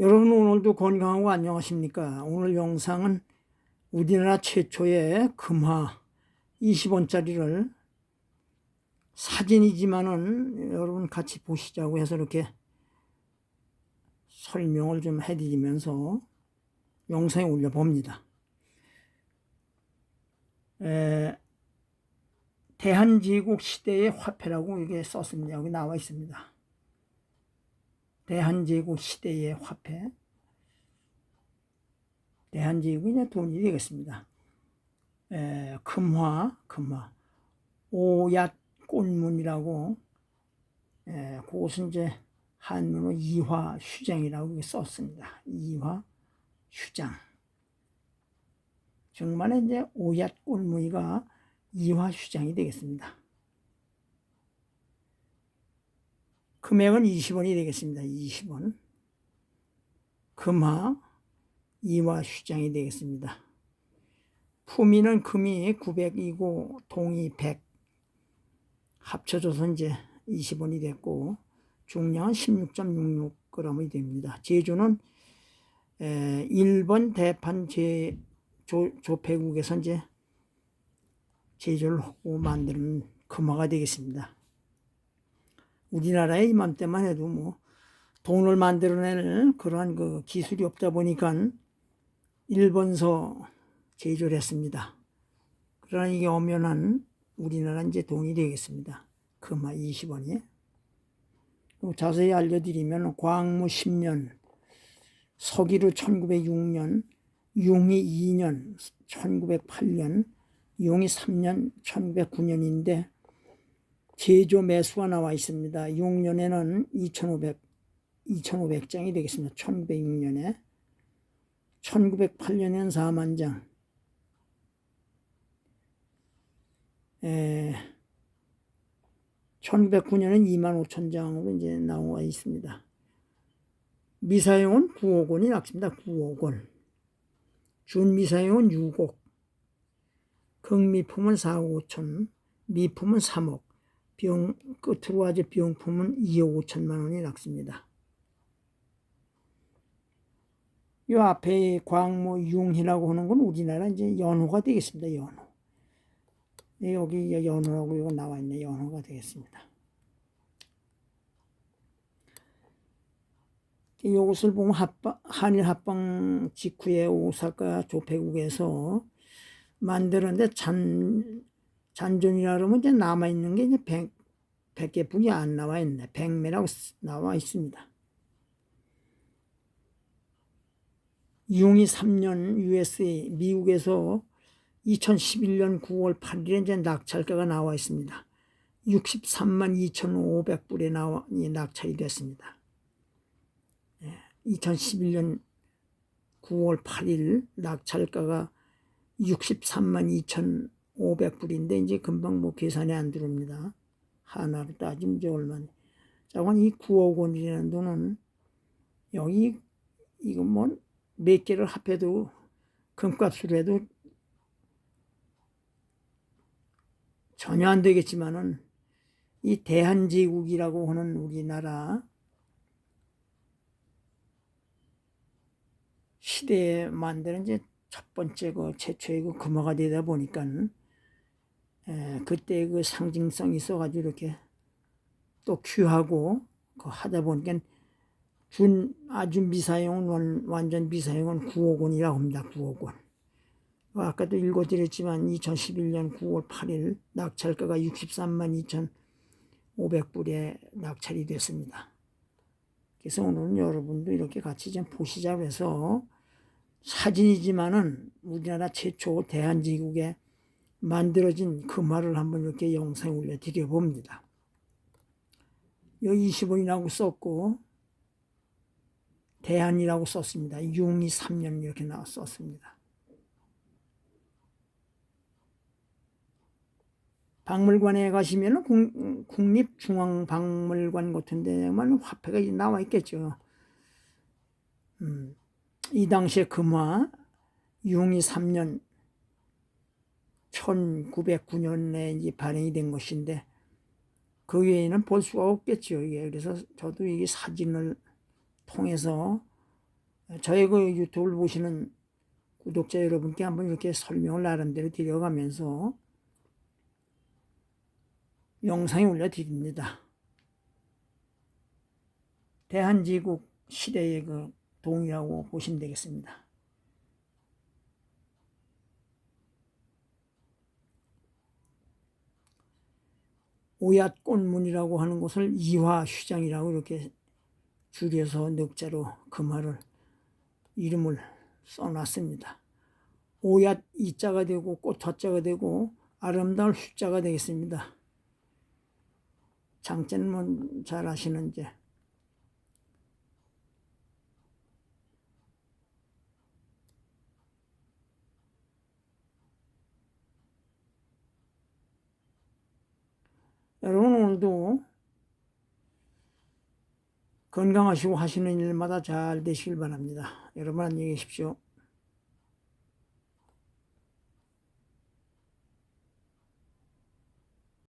여러분 오늘도 건강하고 안녕하십니까? 오늘 영상은 우리나라 최초의 금화 20원짜리를 사진이지만은 여러분 같이 보시자고 해서 이렇게 설명을 좀 해드리면서 영상에 올려봅니다. 에, 대한제국 시대의 화폐라고 이게 썼습니다. 여기 나와 있습니다. 대한제국 시대의 화폐. 대한제국이 이제 돈이 되겠습니다. 에, 금화, 금화. 오얏 꼴문이라고, 에, 그것은 이제 한문으로 이화 휴장이라고 썼습니다. 이화 휴장. 정말에 이제 오얏 꼴무이가 이화 휴장이 되겠습니다. 금액은 20원이 되겠습니다. 20원. 금화 이화 휴장이 되겠습니다. 품위는 금이 900이고 동이 100 합쳐져서 이제 20원이 됐고 중량은 16.66g이 됩니다. 제조는 에, 일본 대판 제 조, 조폐국에서 이제 제조를 하고 만드는 금화가 되겠습니다. 우리나라에 이맘때만 해도 뭐 돈을 만들어내는 그러한 그 기술이 없다 보니까 일본서 제조를 했습니다. 그러나 이게 엄연한 우리나라 이제 돈이 되겠습니다. 금화 20원이. 자세히 알려드리면 광무 10년, 서기로 1906년, 용이 2년 1908년, 용이 3년 1909년인데 제조 매수가 나와 있습니다. 6년에는 2,500 2,500장이 되겠습니다. 1906년에 1908년에는 4만 장. 에, 1909년은 2만 5천 장으로 이제 나와 있습니다. 미사용은 9억 원이 났습니다. 9억 원. 준미사용은 6억. 극미품은 4억 5천. 미품은 3억. 비용, 끝으로 아주 비용품은 2억 5천만 원이 났습니다. 이 앞에 광모 융이라고 하는 건 우리나라 이제 연호가 되겠습니다. 연호. 네, 여기 연호라고 이거 나와 있네. 연호가 되겠습니다. 이것을 보면 합방, 한일 합방 직후에 오사카 조폐국에서 만들었는데 잔, 잔존이라 그러면 이제 남아있는 게 이제 백, 백개뿐이 안 나와 있네. 백매라고 나와 있습니다. 융이 3년 USA 미국에서 2011년 9월 8일에 이제 낙찰가가 나와 있습니다. 63만 2,500불에 나와 낙찰이 됐습니다. 2011년 9월 8일 낙찰가가 63만 2,500불 인데 이제 금방 뭐 계산이 안 들어옵니다. 하나로 따지면 이제 얼마니. 자, 이 9억 원이라는 돈은 여기 이거 뭐몇 개를 합해도 금값으로 해도 전혀 안 되겠지만은 이 대한제국이라고 하는 우리나라 시대에 만드는 이제 첫 번째 그 최초의 그 금화가 되다 보니까 에, 그때 그 상징성이 있어가지고 이렇게 또 귀하고 그 하다 보니까 준 아주 미사용은 원, 완전 미사용은 9억 원이라고 합니다. 9억 원. 어, 아까도 읽어드렸지만 2011년 9월 8일 낙찰가가 63만 2,500불에 낙찰이 됐습니다. 그래서 오늘은 여러분도 이렇게 같이 좀 보시자고 해서 사진이지만은 우리나라 최초 대한제국에 만들어진 금화를 한번 이렇게 영상에 올려 드려 봅니다. 여기 20원이라고 썼고 대한이라고 썼습니다. 융이 3년 이렇게 나와 썼습니다. 박물관에 가시면 국립중앙박물관 같은 데만 화폐가 나와 있겠죠. 음, 이 당시에 금화 융이 3년 1909년에 발행이 된 것인데 그 외에는 볼 수가 없겠죠. 이게 그래서 저도 이 사진을 통해서 저의 그 유튜브를 보시는 구독자 여러분께 한번 이렇게 설명을 나름대로 드려가면서 영상에 올려드립니다. 대한제국 시대의 그 동이라고 보시면 되겠습니다. 오얏꽃문이라고 하는 것을 이화휘장이라고 이렇게 줄여서 넉자로 그 말을 이름을 써놨습니다. 오얏 이자가 되고 꽃화자가 되고 아름다울 휘자가 되겠습니다. 장자는 뭐잘 아시는 이 여러분 오늘도 건강하시고 하시는 일마다 잘 되시길 바랍니다. 여러분 안녕히 계십시오.